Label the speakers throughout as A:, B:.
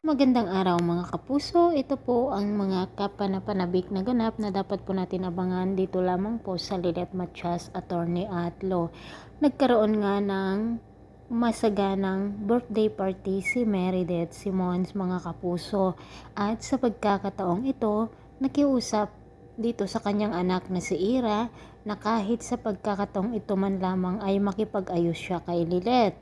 A: Magandang araw mga kapuso. Ito po ang mga kapanapanabik na ganap na dapat po natin abangan dito lamang po sa Lilet Matias Attorney at Law. Nagkaroon nga ng masaganang birthday party si Meredith Simons mga kapuso. At sa pagkakataong ito, nakiusap dito sa kanyang anak na si Ira na kahit sa pagkakataong ito man lamang ay makipag-ayos siya kay Lilet.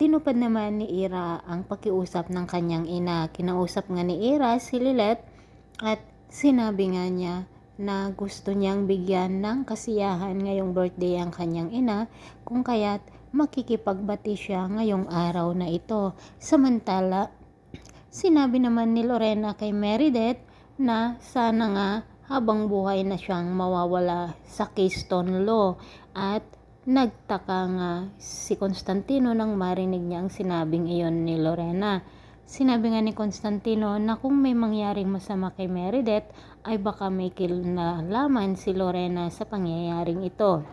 A: Tinupad naman ni Ira ang pakiusap ng kanyang ina. Kinausap nga ni Ira si Lilet at sinabi nga niya na gusto niyang bigyan ng kasiyahan ngayong birthday ang kanyang ina kung kaya't makikipagbati siya ngayong araw na ito. Samantala, sinabi naman ni Lorena kay Meredith na sana nga habang buhay na siyang mawawala sa Keystone Law at Nagtaka nga si Constantino nang marinig niya ang sinabing iyon ni Lorena. Sinabi nga ni Constantino na kung may mangyaring masama kay Meredith ay baka may kinalaman si Lorena sa pangyayaring ito.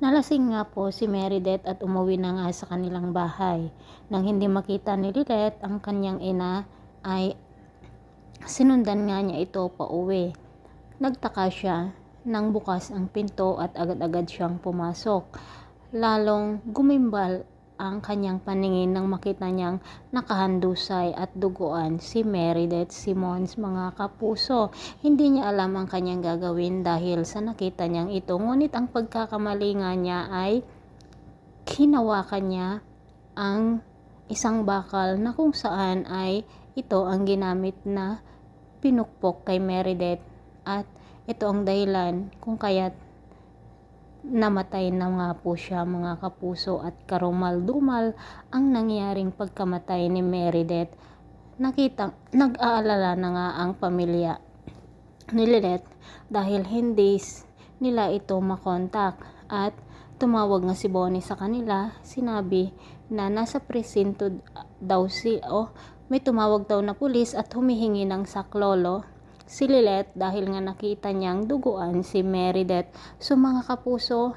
A: Nalasing nga po si Meredith at umuwi na nga sa kanilang bahay. Nang hindi makita ni Lilith ang kanyang ina ay sinundan nga niya ito pa uwi. Nagtaka siya nang bukas ang pinto at agad-agad siyang pumasok. Lalong gumimbal ang kanyang paningin nang makita niyang nakahandusay at duguan si Meredith Simons mga kapuso. Hindi niya alam ang kanyang gagawin dahil sa nakita niyang ito. Ngunit ang pagkakamali nga niya ay kinawakan niya ang isang bakal na kung saan ay ito ang ginamit na pinukpok kay Meredith at ito ang dahilan kung kaya't namatay na nga po siya mga kapuso at karumal-dumal ang nangyaring pagkamatay ni Meredith. Nakita, nag-aalala na nga ang pamilya ni Lynette dahil hindi nila ito makontak at tumawag nga si Bonnie sa kanila. Sinabi na nasa presinto daw si o oh, may tumawag daw na pulis at humihingi ng saklolo si Lilet dahil nga nakita niyang duguan si Meredith. So mga kapuso,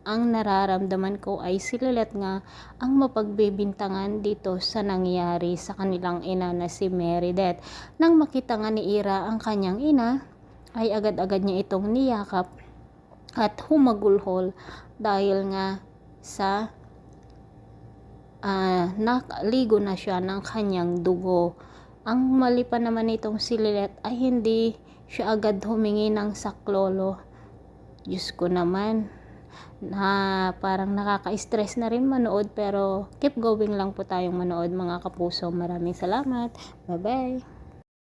A: ang nararamdaman ko ay si Lilet nga ang mapagbibintangan dito sa nangyari sa kanilang ina na si Meredith. Nang makita nga ni Ira ang kanyang ina, ay agad-agad niya itong niyakap at humagulhol dahil nga sa uh, nakaligo na siya ng kanyang dugo. Ang mali pa naman nitong si Lilet ay hindi siya agad humingi ng saklolo. Diyos ko naman, na parang nakaka-stress na rin manood pero keep going lang po tayong manood mga kapuso. Maraming salamat. Bye-bye.